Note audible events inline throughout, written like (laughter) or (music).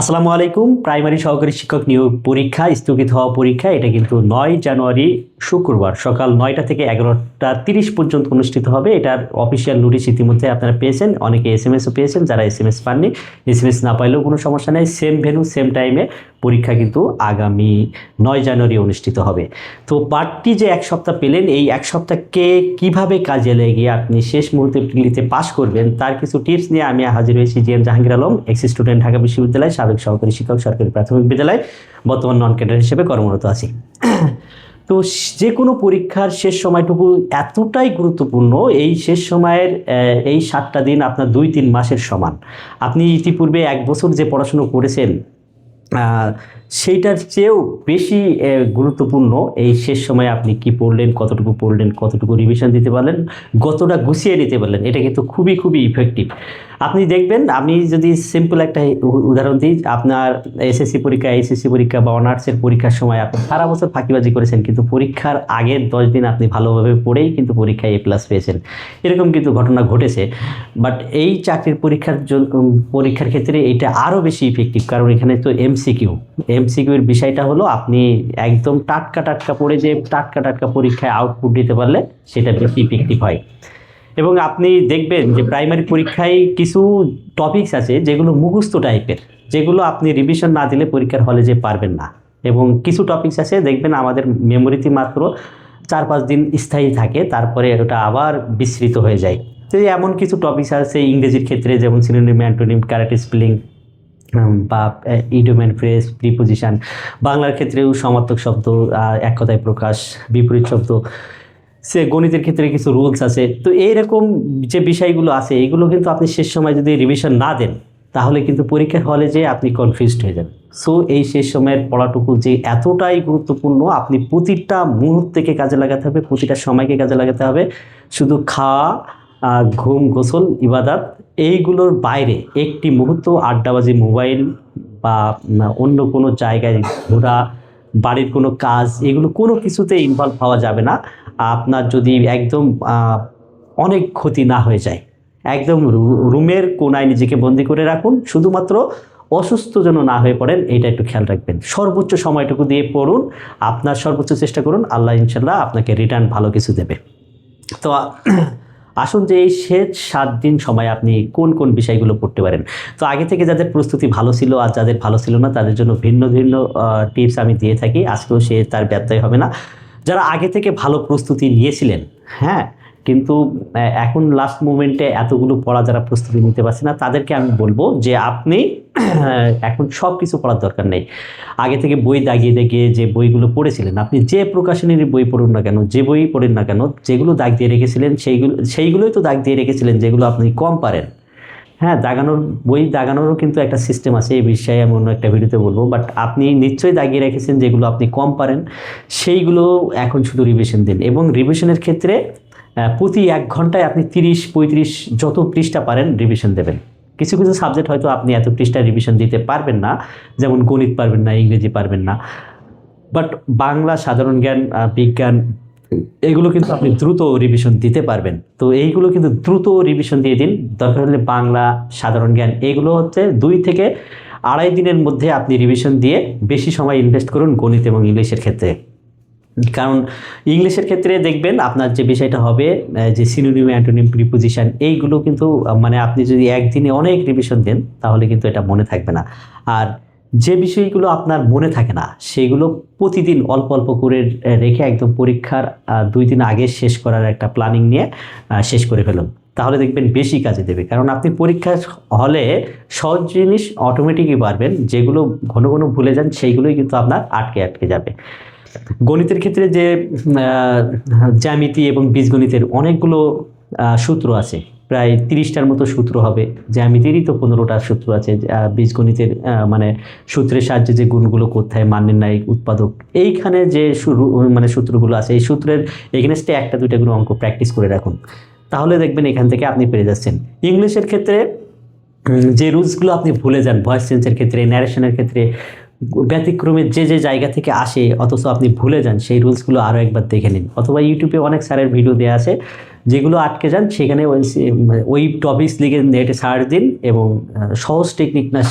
আসসালামু আলাইকুম। প্রাইমারি সহকারী শিক্ষক নিয়োগ পরীক্ষা, স্থগিত হওয়া পরীক্ষা, এটা কিন্তু নয় জানুয়ারি, শুক্রবার সকাল নয়টা থেকে এগারোটা তিরিশ পর্যন্ত অনুষ্ঠিত হবে। এটার অফিসিয়াল নোটিশ ইতিমধ্যে আপনারা পেয়েছেন। অনেকে এস এম এসও পেয়েছেন, যারা এস এম এস পাননি। এস এম এস না পাইলেও কোনো সমস্যা নেই সেম ভেনু সেম টাইমে পরীক্ষা কিন্তু আগামী নয় জানুয়ারি অনুষ্ঠিত হবে। তো বাড়তি যে এক সপ্তাহ পেলেন, এই এক সপ্তাহকে কীভাবে কাজে লেগে আপনি শেষ মুহূর্তে প্রিলিতে পাশ করবেন, তার কিছু টিপস নিয়ে আমি হাজির হয়েছি G M Jahangir Alam ex student Dhaka বিশ্ববিদ্যালয় সাবেক সহকারী শিক্ষক, সরকারি প্রাথমিক বিদ্যালয়, বর্তমান নন ক্যাডার হিসেবে কর্মরত আছি। তো যে কোনো পরীক্ষার শেষ সময়টুকু এতটাই গুরুত্বপূর্ণ, এই শেষ সময়ের এই সাতটা দিন আপনার দুই তিন মাসের সমান। আপনি ইতিপূর্বে এক বছর যে পড়াশুনো করেছেন 啊、সেইটার চেয়েও বেশি গুরুত্বপূর্ণ এই শেষ সময়ে আপনি কি পড়লেন, কতটুকু পড়লেন, কতটুকু রিভিশন দিতে পারলেন গতটা গুছিয়ে নিতে পারলেন, এটা কিন্তু খুবই খুবই ইফেক্টিভ আপনি দেখবেন, আমি যদি সিম্পল একটা উদাহরণ দিই, আপনার এসএসসি পরীক্ষা এসএসসি পরীক্ষা বা অনার্সের পরীক্ষার সময় আপনি সারা বছর ফাঁকিবাজি করেছেন, কিন্তু পরীক্ষার আগের দশ দিন আপনি ভালোভাবে পড়েই কিন্তু পরীক্ষায় এ প্লাস পেয়েছেন। এরকম কিন্তু ঘটনা ঘটেছে বাট এই চাকরির পরীক্ষার পরীক্ষার ক্ষেত্রে এটা আরও বেশি ইফেক্টিভ কারণ এখানে তো এমসিকিউ এমসিকিউর বিষয়টা হলো আপনি একদম টাটকা টাটকা পড়ে যে টাটকা টাটকা পরীক্ষায় আউটপুট দিতে পারলে সেটা বেশি ইফেক্টিভ হয়। এবং আপনি দেখবেন যে প্রাইমারি পরীক্ষায় কিছু টপিকস আছে যেগুলো মুখস্থ টাইপের যেগুলো আপনি রিভিশন না দিলে পরীক্ষার হলে যে পারবেন না। এবং কিছু টপিকস আছে, দেখবেন আমাদের মেমোরিতে মাত্র চার পাঁচ দিন স্থায়ী থাকে, তারপরে ওটা আবার বিস্মৃত হয়ে যায়। তো এমন কিছু টপিকস আছে ইংরেজির ক্ষেত্রে, যেমন সিনোনিম অ্যান্টোনিম ক্যারেক্ট স্পেলিং বা ইডোমেন ফ্রেজ প্রিপোজিশন বাংলার ক্ষেত্রেও সমার্থক শব্দ এক কথায় প্রকাশ বিপরীত শব্দ সে গণিতের ক্ষেত্রে কিছু রুলস আছে। তো এইরকম যে বিষয়গুলো আছে এগুলো কিন্তু আপনি শেষ সময় যদি রিভিশন না দেন তাহলে কিন্তু পরীক্ষার হলে যে আপনি কনফিউজড হয়ে যাবেন। সো এই শেষ সময়ের পড়াটুকু যে এতটাই গুরুত্বপূর্ণ আপনি প্রতিটা মুহূর্তকে কাজে লাগাতে হবে প্রতিটা সময়কে কাজে লাগাতে হবে। শুধু খাওয়া ঘুম, গোসল, ইবাদাত এইগুলোর বাইরে একটি মুহূর্ত আড্ডাবাজি, মোবাইল বা অন্য কোনো জায়গায় ঘোরা, বাড়ির কোনো কাজ, এগুলো কোনো কিছুতে ইনভলভ হওয়া যাবে না। আপনার যদি একদম অনেক ক্ষতি না হয়ে যায়, একদম রুমের কোনায় নিজেকে বন্দি করে রাখুন, শুধুমাত্র অসুস্থ যেন না হয়ে পড়েন এটা একটু খেয়াল রাখবেন। সর্বোচ্চ সময়টুকু দিয়ে পড়ুন, আপনার সর্বোচ্চ চেষ্টা করুন, আল্লাহ ইনশাল্লাহ আপনাকে রিটার্ন ভালো কিছু দেবে। তো আসুন যে এই শেষ সাত দিন সময় আপনি কোন কোন বিষয়গুলো পড়তে পারেন। তো আগে থেকে যাদের প্রস্তুতি ভালো ছিল আর যাদের ভালো ছিল না, তাদের জন্য ভিন্ন ভিন্ন টিপস আমি দিয়ে থাকি। আজকেও সে তার ব্যর্থায় হবে না। যারা আগে থেকে ভালো প্রস্তুতি নিয়েছিলেন হ্যাঁ কিন্তু এখন লাস্ট মোমেন্টে এতগুলো পড়া যারা প্রস্তুতি নিতে পারছে না, তাদেরকে আমি বলব যে আপনি, (clears throat) এখন সব কিছু পড়ার দরকার নেই। আগে থেকে বই দাগিয়ে দাগিয়ে যে বইগুলো পড়েছিলেন, আপনি যে প্রকাশনীর বই পড়ুন না কেন, যে বই পড়েন না কেন, যেগুলো দাগ দিয়ে রেখেছিলেন, সেইগুলো, সেইগুলোই তো দাগ দিয়ে রেখেছিলেন যেগুলো আপনি কম পারেন। হ্যাঁ দাগানোর, বই দাগানোরও কিন্তু একটা সিস্টেম আছে, এই বিষয়ে আমি অন্য একটা ভিডিওতে বলব বাট আপনি নিশ্চয়ই দাগিয়ে রেখেছেন যেগুলো আপনি কম পারেন, সেইগুলো এখন শুধু রিভিশন দিন। এবং রিভিশনের ক্ষেত্রে প্রতি এক ঘন্টায় আপনি তিরিশ, পঁয়ত্রিশ যত পৃষ্ঠা পারেন রিভিশন দেবেন। কিছু কিছু সাবজেক্ট হয়তো আপনি এত পৃষ্ঠা রিভিশন দিতে পারবেন না, যেমন গণিত পারবেন না, ইংরেজি পারবেন না। বাট বাংলা, সাধারণ জ্ঞান বিজ্ঞান, এগুলো কিন্তু আপনি দ্রুত রিভিশন দিতে পারবেন। তো এইগুলো কিন্তু দ্রুত রিভিশন দিয়ে দিন। দরকার হলে বাংলা, সাধারণ জ্ঞান, এগুলো হচ্ছে দুই থেকে আড়াই দিনের মধ্যে আপনি রিভিশন দিয়ে বেশি সময় ইনভেস্ট করুন গণিত এবং ইংলিশের ক্ষেত্রে। কারণ ইংলিশের ক্ষেত্রে দেখবেন আপনার যে বিষয়টা হবে যে সিনোনিম অ্যান্টোনিম প্রিপোজিশন এইগুলো কিন্তু মানে আপনি যদি একদিনে অনেক রিভিশন দেন, তাহলে কিন্তু এটা মনে থাকবে না। আর যে বিষয়গুলো আপনার মনে থাকে না, সেগুলো প্রতিদিন অল্প অল্প করে রেখে একদম পরীক্ষার দুই দিন আগে শেষ করার একটা প্ল্যানিং নিয়ে শেষ করে ফেলুন। তাহলে দেখবেন বেশি কাজে দেবে। কারণ আপনি পরীক্ষা হলে সহজ জিনিস অটোমেটিকই পারবেন যেগুলো ঘন ঘন ভুলে যান, সেইগুলোই কিন্তু আপনার আটকে আটকে যাবে। গণিতের ক্ষেত্রে যে জ্যামিতি এবং বীজগণিতের অনেকগুলো সূত্র আছে, প্রায় তিরিশটার মতো সূত্র হবে, জ্যামিতিরই তো পনেরোটা সূত্র আছে বীজগণিতের মানে সূত্রের সাহায্যে যে গুণগুলো কোথায়, মান নির্ণায়ক উৎপাদক, এইখানে যে মানে সূত্রগুলো আছে, এই সূত্রের এগেনস্টে একটা দুইটা করে অঙ্ক প্র্যাকটিস করে রাখুন। তাহলে দেখবেন এখান থেকে আপনি পেরে যাচ্ছেন। ইংলিশের ক্ষেত্রে যে রুলসগুলো আপনি ভুলে যান ভয়েস চেঞ্জের ক্ষেত্রে ন্যারেশনের ক্ষেত্রে ব্যতিক্রমে যে যে জায়গা থেকে আসে, অথচ আপনি ভুলে যান, সেই রুলসগুলো আরও একবার দেখে নিন। অথবা ইউটিউবে অনেক স্যারের ভিডিও দেওয়া আছে, যেগুলো আটকে যান, সেখানে ওই ওই টপিকস লিখে নেটে সার্চ দিন এবং সহজ টেকনিক না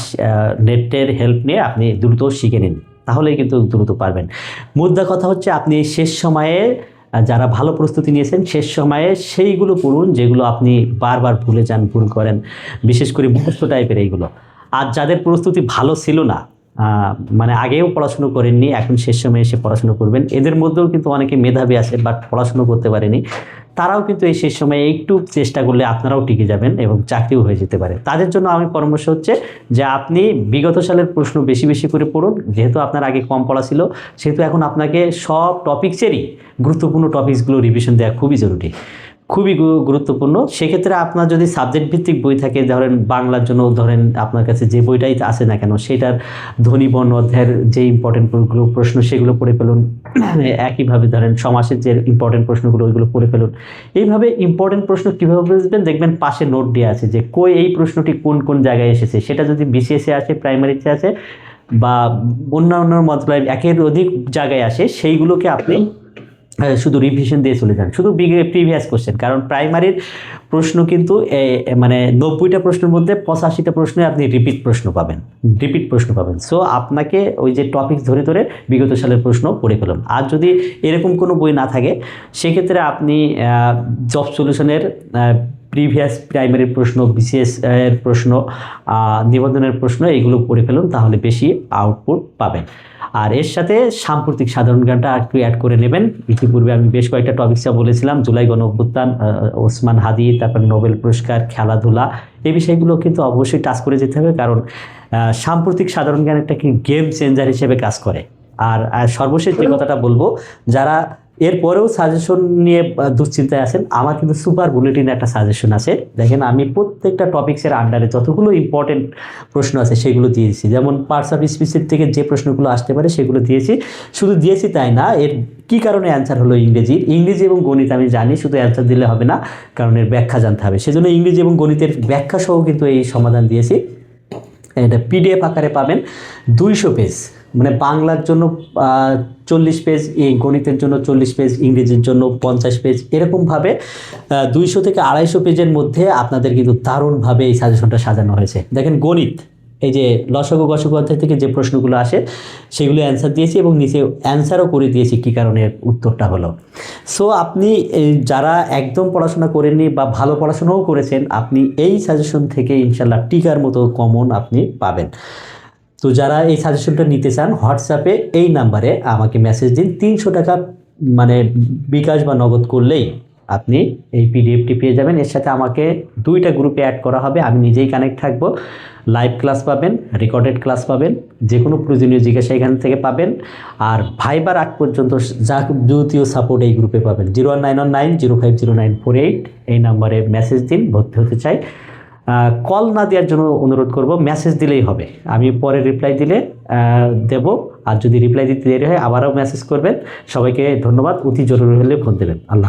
নেটের হেল্প নিয়ে আপনি দ্রুত শিখে নিন। তাহলেই কিন্তু দ্রুত পারবেন। মুদ্রা কথা হচ্ছে, আপনি শেষ সময়ে যারা ভালো প্রস্তুতি নিয়েছেন, শেষ সময়ে সেইগুলো পড়ুন, যেগুলো আপনি বারবার ভুলে যান, ভুল করেন। বিশেষ করে মুখস্থ টাইপের এইগুলো। আর যাদের প্রস্তুতি ভালো ছিল না মানে আগেও পড়াশুনো করেননি, এখন শেষ সময়ে এসে পড়াশুনো করবেন। এদের মধ্যেও কিন্তু অনেকে মেধাবী আছে বাট পড়াশুনো করতে পারেনি। তারাও কিন্তু এই শেষ সময়ে একটু চেষ্টা করলে আপনারাও টিকে যাবেন এবং চাকরিও হয়ে যেতে পারে। তাদের জন্য আমি পরামর্শ হচ্ছে যে আপনি বিগত সালের প্রশ্ন বেশি বেশি করে পড়ুন। যেহেতু আপনার আগে কম পড়া ছিল, সেহেতু এখন আপনাকে সব টপিক্সেরই গুরুত্বপূর্ণ টপিকসগুলো রিভিশন দেওয়া খুবই জরুরি। খুবই গুরুত্বপূর্ণ। সেক্ষেত্রে আপনার যদি সাবজেক্ট ভিত্তিক বই থাকে, ধরেন বাংলার জন্য ধরেন আপনার কাছে যে বইটাই আছে না কেন, সেটার ধ্বনি, বর্ণ, অধ্যায়ের যে ইম্পর্টেন্ট প্রশ্ন সেগুলো পড়ে ফেলুন। একইভাবে ধরেন সমাসের যে ইম্পর্টেন্ট প্রশ্নগুলো, ওইগুলো পড়ে ফেলুন। এইভাবে ইম্পর্টেন্ট প্রশ্ন কীভাবে বুঝবেন? দেখবেন পাশে নোট দেওয়া আছে যে কই এই প্রশ্নটি কোন কোন জায়গায় এসেছে? সেটা যদি বিসিএসে আছে প্রাইমারিতে আছে বা অন্যান্য মতলব একের অধিক জায়গায় আসে, সেইগুলোকে আপনি শুধু রিভিশন দিয়ে চলে যান, শুধু প্রিভিয়াস কোশ্চেন কারণ প্রাইমারির প্রশ্ন কিন্তু মানে নব্বইটা প্রশ্নের মধ্যে পঁচাশিটা প্রশ্নে আপনি রিপিট প্রশ্ন পাবেন রিপিট প্রশ্ন পাবেন। সো আপনাকে ওই যে টপিক ধরে ধরে বিগত সালের প্রশ্ন পড়ে ফেলুন। আর যদি এরকম কোনো বই না থাকে, সেক্ষেত্রে আপনি জব সলিউশনের প্রিভিয়াস প্রাইমারির প্রশ্ন বিসিএস এর প্রশ্ন নিবন্ধনের প্রশ্ন, এগুলো পড়ে ফেলুন, তাহলে বেশি আউটপুট পাবেন। আর এর সাথে সাম্প্রতিক সাধারণ জ্ঞানটা একটু অ্যাড করে নেবেন। ইতিপূর্বে আমি বেশ কয়েকটা টপিক্সে বলেছিলাম। জুলাই গণ অভ্যুত্থান ওসমান হাদি, তারপর নোবেল পুরস্কার, খেলাধুলা। এই বিষয়গুলো কিন্তু অবশ্যই টাচ করে যেতে হবে কারণ সাম্প্রতিক সাধারণ জ্ঞান একটা কি গেম চেঞ্জার হিসেবে কাজ করে। আর সর্বশেষ যে কথাটা বলব, যারা এরপরেও সাজেশন নিয়ে দুশ্চিন্তায় আছেন। আমার কিন্তু সুপার বুলেটিন একটা সাজেশন আছে। দেখেন, আমি প্রত্যেকটা টপিক্সের আন্ডারে যতগুলো ইম্পর্টেন্ট প্রশ্ন আছে, সেগুলো দিয়েছি। যেমন পার্টস অফ স্পিচের থেকে যে প্রশ্নগুলো আসতে পারে, সেগুলো দিয়েছি। শুধু দিয়েছি তাই না, এর কী কারণে অ্যান্সার হলো ইংরেজি? ইংরেজি এবং গণিত আমি জানি, শুধু অ্যান্সার দিলে হবে না, কারণ এর ব্যাখ্যা জানতে হবে। সেজন্য ইংরেজি এবং গণিতের ব্যাখ্যা সহ কিন্তু এই সমাধান দিয়েছি। এটা পিডিএফ আকারে পাবেন। দুইশো পেজ মানে বাংলার জন্য চল্লিশ পেজ গণিতের জন্য চল্লিশ পেজ, ইংরেজির জন্য পঞ্চাশ পেজ, এরকমভাবে দুইশো থেকে আড়াইশো পেজের মধ্যে আপনাদের কিন্তু দারুণভাবে এই সাজেশনটা সাজানো হয়েছে। দেখেন গণিত, এই যে লসগু গসগু অধ্যায় থেকে যে প্রশ্নগুলো আসে, সেগুলো অ্যান্সার দিয়েছি এবং নিচে অ্যান্সারও করে দিয়েছি কী কারণে উত্তরটা হলো। সো আপনি যারা একদম পড়াশোনা করেননি বা ভালো পড়াশোনাও করেছেন, আপনি এই সাজেশন থেকে ইনশাল্লাহ টিকার মতো কমন আপনি পাবেন। তো যারা এই সাজেশনটা নিতে চান হোয়াটসঅ্যাপে এই নাম্বারে আমাকে মেসেজ দিন। তিনশো টাকা মানে বিকাশ বা নগদ করলেই আপনি এই পিডিএফটি পেয়ে যাবেন। এর সাথে আমাকে দুইটা গ্রুপে অ্যাড করা হবে। আমি নিজেই কানেক্ট থাকব। লাইভ ক্লাস পাবেন রেকর্ডেড ক্লাস পাবেন যে কোনো প্রয়োজনীয় জিজ্ঞাসা এখান থেকে পাবেন। আর ভাইবার আগ পর্যন্ত যা দ্বিতীয় সাপোর্ট এই গ্রুপে পাবেন। Zero one nine one nine zero five zero nine four eight এই নাম্বারে মেসেজ দিন, ভর্তি হতে চাই। কল না দেওয়ার জন্য অনুরোধ করব মেসেজ দিলেই হবে। আমি পরে রিপ্লাই দিলে দেব। আর যদি রিপ্লাই দিতে দেরি হয়, আবারও মেসেজ করবেন। সবাইকে ধন্যবাদ। অতি জরুরি হলে ফোন দেবেন। আল্লাহ